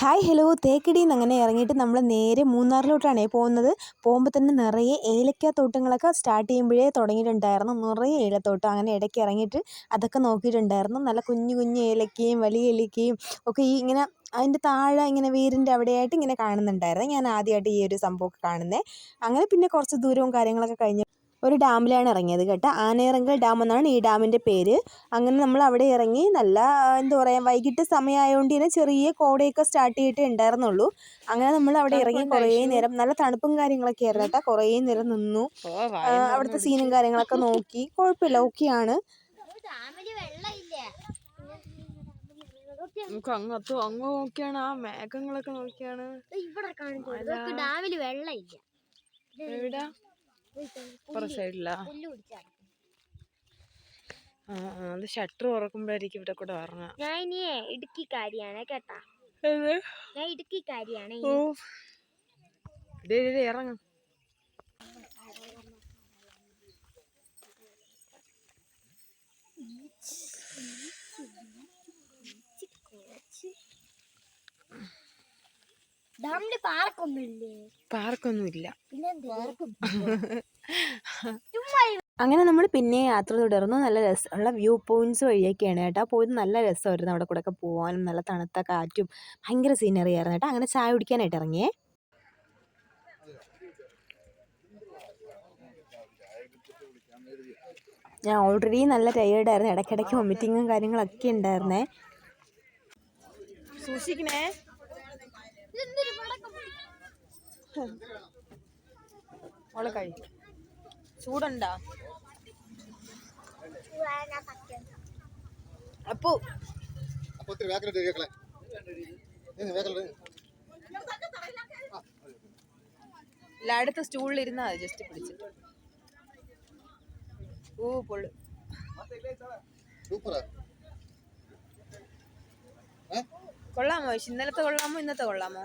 Hi hello തേക്കടിയിൽ നിന്ന് അങ്ങനെ ഇറങ്ങിയിട്ട് നമ്മൾ നേരെ മൂന്നാറിലോട്ടാണേ പോകുന്നത്. പോകുമ്പോൾ തന്നെ നിറയെ ഏലക്ക തോട്ടങ്ങളൊക്കെ സ്റ്റാർട്ട് ചെയ്യുമ്പോഴേ തുടങ്ങിയിട്ടുണ്ടായിരുന്നു. നിറയെ ഏലത്തോട്ടം അങ്ങനെ ഇടയ്ക്ക് ഇറങ്ങിയിട്ട് അതൊക്കെ നോക്കിയിട്ടുണ്ടായിരുന്നു. നല്ല കുഞ്ഞു കുഞ്ഞു ഏലക്കയും വലിയ ഏലക്കയും ഒക്കെ ഈ ഇങ്ങനെ അതിന്റെ താഴെ ഇങ്ങനെ വേരിന്റെ അവിടെയായിട്ട് ഇങ്ങനെ കാണുന്നുണ്ടായിരുന്നു. ഞാൻ ആദ്യമായിട്ട് ഈ ഒരു സംഭവമൊക്കെ കാണുന്നത് അങ്ങനെ പിന്നെ കുറച്ച് ദൂരവും കാര്യങ്ങളൊക്കെ കഴിഞ്ഞ് ഒരു ഡാമിലാണ് ഇറങ്ങിയത് കേട്ടോ. ആനയിറങ്കൽ ഡാം എന്നാണ് ഈ ഡാമിന്റെ പേര്. അങ്ങനെ നമ്മൾ അവിടെ ഇറങ്ങി നല്ല എന്താ പറയുക വൈകിട്ട് സമയമായതുകൊണ്ട് തന്നെ ചെറിയ കോടയൊക്കെ സ്റ്റാർട്ട് ചെയ്തിട്ട് ഉണ്ടായിരുന്നുള്ളൂ. അങ്ങനെ നമ്മൾ അവിടെ ഇറങ്ങി കുറേ നേരം നല്ല തണുപ്പും കാര്യങ്ങളൊക്കെ ആയിരുന്നു കേട്ടോ. കുറേ നേരം നിന്നു. അവിടുത്തെ സീനും കാര്യങ്ങളൊക്കെ നോക്കി. കുഴപ്പമില്ല ഓക്കെയാണ്. ഡാമിൽ വെള്ളമില്ല നമുക്ക് അങ്ങ് നോക്കിയാണ്. ആ മേഘങ്ങളൊക്കെ നോക്കിയാണ്. ഇവിടെ കാണിച്ചു ഡാമിൽ വെള്ളമില്ല. എവിടാ? സൈഡിലാ. ആ അത് ഷട്ടർ തുറക്കുമ്പോഴായിരിക്കും ഇവിടെ കൂടെ പറഞ്ഞ ഞാൻ ഇനി ഇടുക്കിക്കാരിയാണ് കേട്ടാ. ഞാൻ ഡേ, ഡേ, ഇറങ്ങ്. ഡാമിൽ പാർക്കൊന്നുമില്ല പാർക്കൊന്നും ഇല്ല അങ്ങനെ നമ്മൾ പിന്നെ യാത്ര തുടർന്നു. നല്ല രസമുള്ള വ്യൂ പോയിന്റ്സ് വഴിയൊക്കെയാണ് കേട്ടോ. പോയത് നല്ല രസമായിരുന്നു അവിടെ കൂടെ ഒക്കെ പോകാനും നല്ല തണുത്ത കാറ്റും. ഭയങ്കര സീനറി ആയിരുന്നു കേട്ടോ. അങ്ങനെ ചായ കുടിക്കാനായിട്ട് ഇറങ്ങിയേ. ഞാൻ ഓൾറെഡി നല്ല ടയേർഡായിരുന്നു ഇടയ്ക്കിടയ്ക്ക് വൊമിറ്റിങ്ങും കാര്യങ്ങളൊക്കെ ഉണ്ടായിരുന്നേ. സൂക്ഷിക്കണേ. മോളെ കഴി. ചൂടുണ്ടാ? അപ്പു. എല്ലായിടത്തും സ്റ്റൂളിൽ ഇരുന്നാ ജസ്റ്റ് പിടിച്ച്. ഓ പൊള്ളു കൊള്ളാമോ? ഇന്നലത്തെ കൊള്ളാമോ? ഇന്നത്തെ കൊള്ളാമോ?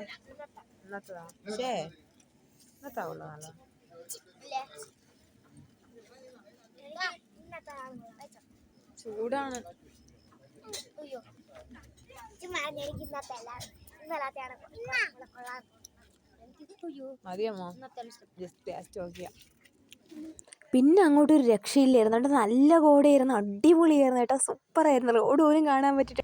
ഇന്നത്തതാ. പക്ഷേ ചൂടാണ്. മതിയമ്മോ? ജസ്റ്റ് ടേസ്റ്റ് നോക്കിയാ പിന്നെ അങ്ങോട്ട് ഒരു രക്ഷയില്ലായിരുന്നു. കേട്ടോ നല്ല കോടയായിരുന്നു. അടിപൊളിയായിരുന്നു കേട്ടോ. സൂപ്പറായിരുന്നു. റോഡ് പോലും കാണാൻ പറ്റിട്ട്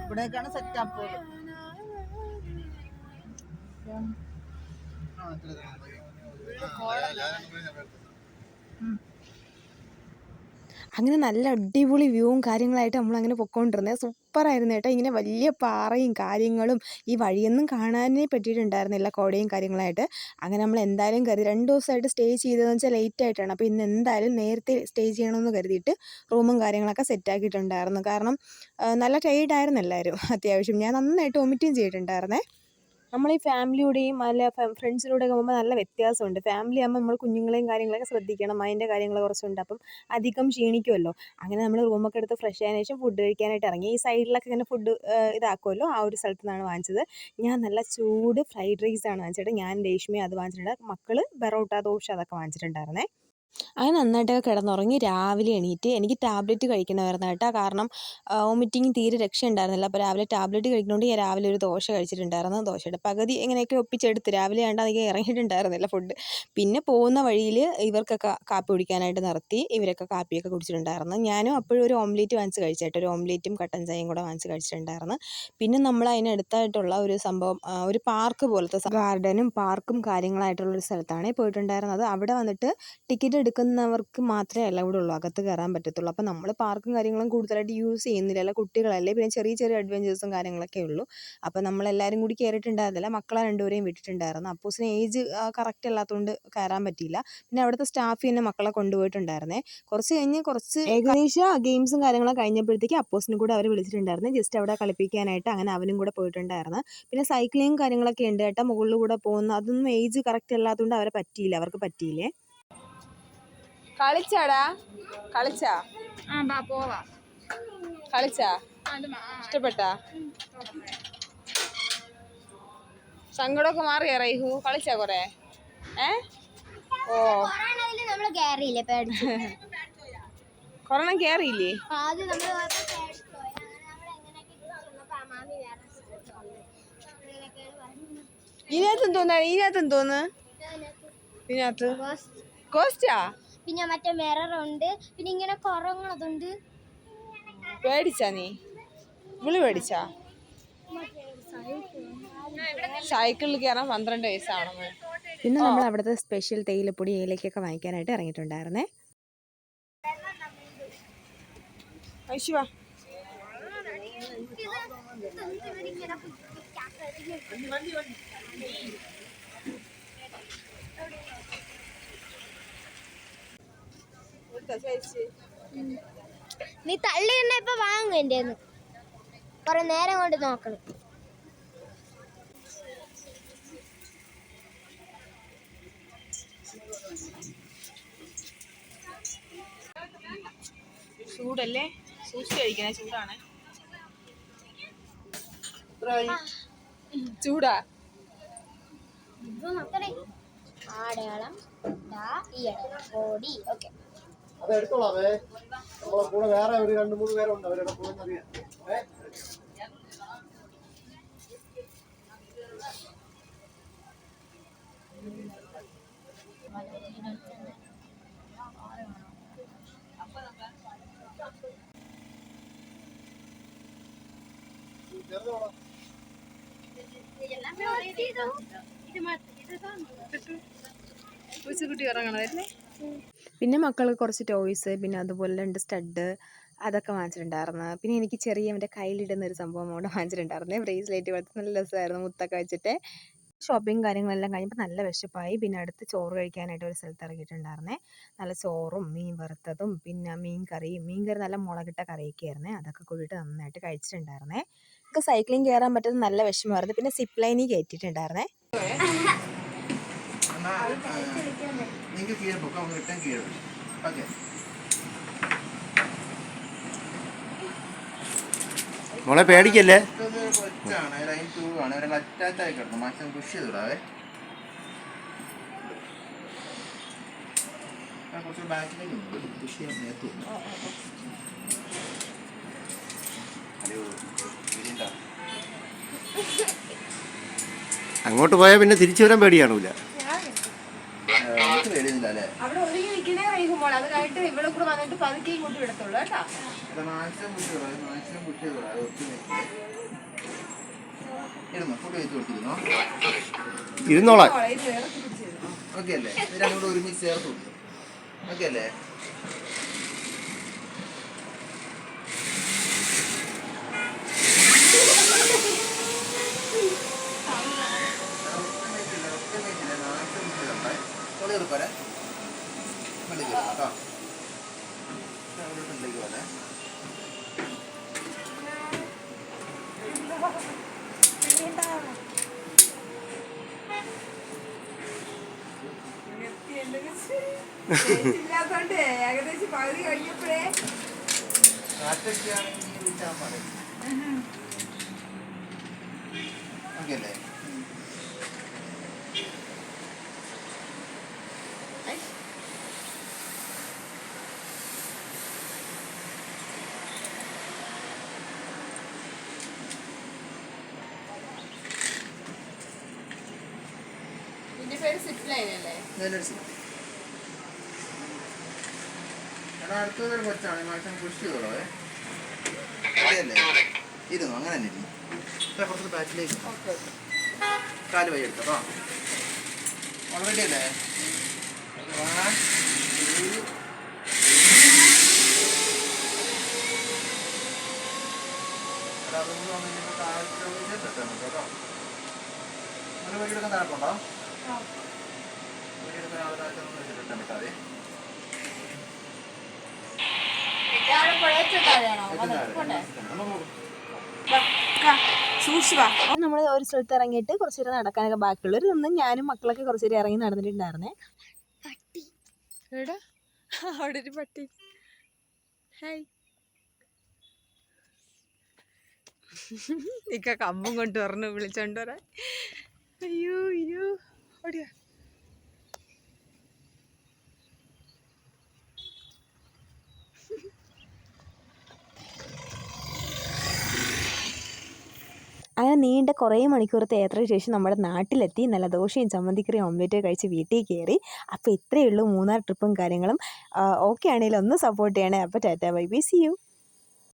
ഇവിടേക്കാണ് സെറ്റ് അപ്പ് അങ്ങനെ നല്ല അടിപൊളി വ്യൂവും കാര്യങ്ങളായിട്ട് നമ്മൾ നമ്മളങ്ങനെ പൊക്കോണ്ടിരുന്നത് സൂപ്പറായിരുന്നു കേട്ടോ. ഇങ്ങനെ വലിയ പാറയും കാര്യങ്ങളും ഈ വഴിയൊന്നും കാണാനേ പറ്റിയിട്ടുണ്ടായിരുന്നില്ല കോടയും കാര്യങ്ങളായിട്ട്. അങ്ങനെ നമ്മൾ എന്തായാലും കരുതി രണ്ട് ദിവസമായിട്ട് സ്റ്റേ ചെയ്തതെന്ന് വെച്ചാൽ ലേറ്റ് ആയിട്ടാണ്. അപ്പോൾ ഇന്ന് എന്തായാലും നേരത്തെ സ്റ്റേ ചെയ്യണമെന്ന് കരുതിയിട്ട് റൂമും കാര്യങ്ങളൊക്കെ സെറ്റാക്കിയിട്ടുണ്ടായിരുന്നു കാരണം നല്ല ടൈഡായിരുന്നു എല്ലാവരും അത്യാവശ്യം. ഞാൻ നന്നായിട്ട് വൊമിറ്റും ചെയ്തിട്ടുണ്ടായിരുന്നേ. നമ്മൾ ഈ ഫാമിലിയോടെയും അല്ല ഫ്രണ്ട്സിലൂടെ ഒക്കെ പോകുമ്പോൾ നല്ല വ്യത്യാസമുണ്ട്. ഫാമിലി ആകുമ്പോൾ നമ്മൾ കുഞ്ഞുങ്ങളെയും കാര്യങ്ങളൊക്കെ ശ്രദ്ധിക്കണം. അതിന്റെ കാര്യങ്ങൾ കുറച്ചുണ്ട്. അപ്പം അധികം ക്ഷീണിക്കുമല്ലോ അങ്ങനെ നമ്മൾ റൂമൊക്കെ എടുത്ത് ഫ്രഷ് ആയതിനു ശേഷം ഫുഡ് കഴിക്കാനായിട്ട് ഇറങ്ങി. ഈ സൈഡിലൊക്കെ ഇങ്ങനെ ഫുഡ് ഇതാക്കുമല്ലോ ആ ഒരു സ്ഥലത്ത് നിന്നാണ് വാങ്ങിച്ചത്. ഞാൻ നല്ല ചൂട് ഫ്രൈഡ് റൈസാണ് ആണ് വാങ്ങിച്ചത്. ഞാൻ രേഷ്മി അത് വാങ്ങിച്ചിട്ടുണ്ട്. മക്കൾ ബെറോട്ട ദോശ അതൊക്കെ വാങ്ങിച്ചിട്ടുണ്ടായിരുന്നേ. അങ്ങനെ നന്നായിട്ടൊക്കെ കിടന്നുറങ്ങി രാവിലെ എണീറ്റ് എനിക്ക് ടാബ്ലറ്റ് കഴിക്കണമായിരുന്നു കേട്ടോ. കാരണം വോമിറ്റിങ് തീരെ രക്ഷയുണ്ടായിരുന്നില്ല. അപ്പോൾ രാവിലെ ടാബ്ലറ്റ് കഴിക്കുന്നതുകൊണ്ട് ഞാൻ രാവിലെ ഒരു ദോശ കഴിച്ചിട്ടുണ്ടായിരുന്നു. ദോശയുടെ പകുതി എങ്ങനെയൊക്കെ ഒപ്പിച്ചെടുത്ത് രാവിലെ ആണ്ട് അധികം ഇറങ്ങിയിട്ടുണ്ടായിരുന്നില്ല ഫുഡ് പിന്നെ പോകുന്ന വഴിയിൽ ഇവർക്കൊക്കെ കാപ്പി കുടിക്കാനായിട്ട് നിർത്തി. ഇവരൊക്കെ കാപ്പിയൊക്കെ കുടിച്ചിട്ടുണ്ടായിരുന്നു. ഞാനും അപ്പോഴും ഒരു ഓംലേറ്റ് വാങ്ങിച്ച് കഴിച്ചേട്ടോ ഒരു ഓംലേറ്റും കട്ടൻ ചായയും കൂടെ വാങ്ങിച്ച് കഴിച്ചിട്ടുണ്ടായിരുന്നു. പിന്നെ നമ്മൾ അതിനടുത്തായിട്ടുള്ള ഒരു സംഭവം ഒരു പാർക്ക് പോലത്തെ ഗാർഡനും പാർക്കും കാര്യങ്ങളായിട്ടുള്ളൊരു സ്ഥലത്താണ് പോയിട്ടുണ്ടായിരുന്നത്. അവിടെ വന്നിട്ട് ടിക്കറ്റ് എടുക്കുന്നവർക്ക് മാത്രമേ അലൗഡ് ഉള്ളൂ. അകത്ത് കയറാൻ പറ്റത്തുള്ളൂ. അപ്പോൾ നമ്മൾ പാർക്കും കാര്യങ്ങളും കൂടുതലായിട്ട് യൂസ് ചെയ്യുന്നില്ല. അല്ല കുട്ടികളല്ലേ? പിന്നെ ചെറിയ ചെറിയ അഡ്വഞ്ചേഴ്സും കാര്യങ്ങളൊക്കെ ഉള്ളൂ. അപ്പോൾ നമ്മളെല്ലാവരും കൂടി കയറിയിട്ടുണ്ടായിരുന്നില്ല മക്കളെ രണ്ടുപേരെയും വിട്ടിട്ടുണ്ടായിരുന്നു. അപ്പൂസിന് ഏജ് കറക്റ്റ് അല്ലാത്തതുകൊണ്ട് കയറാൻ പറ്റിയില്ല. പിന്നെ അവിടുത്തെ സ്റ്റാഫ് തന്നെ മക്കളെ കൊണ്ടുപോയിട്ടുണ്ടായിരുന്നേ. കുറച്ച് കഴിഞ്ഞ് കുറച്ച് ഏകദേശം ഗെയിംസും കാര്യങ്ങളൊക്കെ കഴിഞ്ഞപ്പോഴത്തേക്ക് അപ്പോസിനും കൂടെ അവർ വിളിച്ചിട്ടുണ്ടായിരുന്നു. ജസ്റ്റ് അവിടെ കളിപ്പിക്കാനായിട്ട് അങ്ങനെ അവനും കൂടെ പോയിട്ടുണ്ടായിരുന്നു. പിന്നെ സൈക്ലിങ്ങും കാര്യങ്ങളൊക്കെ ഉണ്ട്. കേട്ടോ മുകളിൽ കൂടെ പോകുന്ന അതൊന്നും ഏജ് കറക്റ്റ് അല്ലാത്തതുകൊണ്ട് അവരെ പറ്റിയില്ല. അവർക്ക് പറ്റിയില്ലേ? കളിച്ചാടാ? കളിച്ചാ? ആ ബാ പോവാ. കളിച്ചാ? ഇഷ്ടപ്പെട്ടാ? സങ്കടമൊക്കെ മാറിയാ റൈഹു? കളിച്ചാ കൊറേ? ഏ? ഓ. കൊറോണ കേറിയില്ലേ? ഇതിനകത്തും നമ്മൾ ഇതിനകത്തും തോന്നുന്നു ഇതിനകത്ത് കോസ്റ്റാ പിന്നെ മറ്റേ മിറർ ഉണ്ട്. പിന്നെ ഇങ്ങനെ കുറങ്ങണതുണ്ട് പേടിച്ചാ നീ? വിളി പേടിച്ചാ? സൈക്കിളിൽ കയറാൻ പന്ത്രണ്ട് വയസ്സാണെന്ന് പിന്നെ നമ്മൾ അവിടുത്തെ സ്പെഷ്യൽ തേയിലപ്പൊടി ഏലക്കൊക്കെ വാങ്ങിക്കാനായിട്ട് ഇറങ്ങിയിട്ടുണ്ടായിരുന്നേ. ഐശുവാ നീ തള്ളി തന്നെ ഇപ്പൊ വാങ്ങും എന്റെ കൊറേ നേരം കൊണ്ട് നോക്കണം. ചൂടല്ലേ? സൂക്ഷിച്ച് കഴിക്കണേ ചൂടാണ്. ചൂടാ. ഇത് ഈ അടയാളം ഓക്കെ. അത് എടുത്തോളാമേ നമ്മളെ കൂടെ വേറെ ഒരു രണ്ട് മൂന്ന് പേരുണ്ട് അവരുടെ കൂടെ അറിയാം. ഏ. പൂച്ചക്കുട്ടി ഇറങ്ങണതല്ലേ പിന്നെ മക്കൾക്ക് കുറച്ച് ടോയ്സ് പിന്നെ അതുപോലെ രണ്ട് സ്റ്റഡ് അതൊക്കെ വാങ്ങിച്ചിട്ടുണ്ടായിരുന്നു. പിന്നെ എനിക്ക് ചെറിയ എന്റെ കയ്യിലിടുന്ന ഒരു സംഭവം അവിടെ വാങ്ങിച്ചിട്ടുണ്ടായിരുന്നു. ബ്രേസ്ലെറ്റ് പോലത്തെ നല്ല രസമായിരുന്നു മുത്തൊക്കെ വെച്ചിട്ട്. ഷോപ്പിംഗ് കാര്യങ്ങളെല്ലാം കഴിഞ്ഞപ്പോൾ നല്ല വിശപ്പായി. പിന്നെ അടുത്ത് ചോറ് കഴിക്കാനായിട്ട് ഒരു സ്ഥലത്ത് ഇറങ്ങിയിട്ടുണ്ടായിരുന്നേ. നല്ല ചോറും മീൻ വറുത്തതും പിന്നെ മീൻ കറിയും. മീൻ കറി നല്ല മുളകിട്ട കറിയൊക്കെ ആയിരുന്നേ. അതൊക്കെ കൂടിയിട്ട് നന്നായിട്ട് കഴിച്ചിട്ടുണ്ടായിരുന്നേ. നമുക്ക് സൈക്ലിംഗ് കയറാൻ പറ്റുന്നത് നല്ല വിഷമമായിരുന്നു. പിന്നെ സിപ്പ് കയറ്റിയിട്ടുണ്ടായിരുന്നേ. നിങ്ങൾക്ക് കീഴെ പൊക്കാം റിട്ടേൺ കീഴെ ഓക്കെ. മോളെ പേടിക്കല്ലേ? കൊച്ചാണ് ലൈൻ ടൂ ആണ്. അറ്റാച്ച് ആയി മാക്സിമം പുഷ് കുറച്ച് ബാക്കിലേക്ക് ചെയ്യാൻ നേരത്തു അങ്ങോട്ട് പോയാൽ പിന്നെ തിരിച്ചു വരാൻ പേടിയാണൂല അല്ലേ അവിടെ ഒരുങ്ങി നിൽക്കണേ റൈഹുമോൾ അത് കഴിഞ്ഞിട്ട് ഇവിടെ കൂടെ വന്നിട്ട് പതുക്കെ ഇങ്ങോട്ട് വിടത്തുള്ളൂ കേട്ടോ. മാക്സിമം മാക്സിമം ഇരുന്നോ? ഫുഡ് കൊടുത്തിരുന്നോ? ഇരുന്നോളാം. ഓക്കെ അല്ലേ? ഒരുമിച്ച് ചേർത്ത് ഓക്കെ അല്ലേ? ഇല്ലാത്തോണ്ട് ഏകദേശം പകുതി കഴിഞ്ഞപ്പോഴേ ഓക്കെ അല്ലേ ഇതിന്റെ പേര് സിറ്റ് ലൈൻ അല്ലേ എടാ അടുത്തത് ഒരു കൊച്ചാണ് മാക്സിമം പുഷ് ചെയ്തോളേ ഇരുന്നു അങ്ങനെ തന്നെ ഇരിക്കും. കുറച്ച് ബാക്കിലേക്ക് കാൽ വഴി എടുത്തോ. ഓൾറെഡി അല്ലേ? two. എടാ, അതൊന്ന് വന്ന് കഴിഞ്ഞിട്ട് താഴത്തെ വഴിയിൽ കേട്ടോ. ഒരു വഴി എടുക്കാൻ താഴെപ്പോണ്ടോ വഴി എടുക്കാൻ ആൾ താഴത്തെ വെച്ചിട്ട് മതി. നമ്മൾ ഒരു സ്ഥലത്ത് ഇറങ്ങിയിട്ട് കുറച്ച് നേരം നടക്കാനൊക്കെ ബാക്കിയുള്ളവർ നിന്ന് ഞാനും മക്കളൊക്കെ കുറച്ച് നേരം ഇറങ്ങി നടന്നിട്ടുണ്ടായിരുന്നേ. എടാ അവിടെ ഒരു പട്ടി. ഹായ്. ഇക്ക കമ്പും കൊണ്ട് പറഞ്ഞു വിളിച്ചോണ്ട് വരാൻ. അയ്യോ അയ്യോ. ഓടിയാ നീണ്ട കുറേ മണിക്കൂറത്തെ യാത്രയ്ക്ക് ശേഷം നമ്മുടെ നാട്ടിലെത്തി. നല്ല ദോശയും ചമ്മന്തിക്കറിയും ഓംലെറ്റും കഴിച്ച് വീട്ടിൽ കയറി. അപ്പോൾ ഇത്രയേ ഉള്ളൂ. മൂന്നാർ ട്രിപ്പും കാര്യങ്ങളും. ഓക്കെ ആണെങ്കിലും ഒന്ന് സപ്പോർട്ട് ചെയ്യണേ. അപ്പോൾ tata bye bye. See you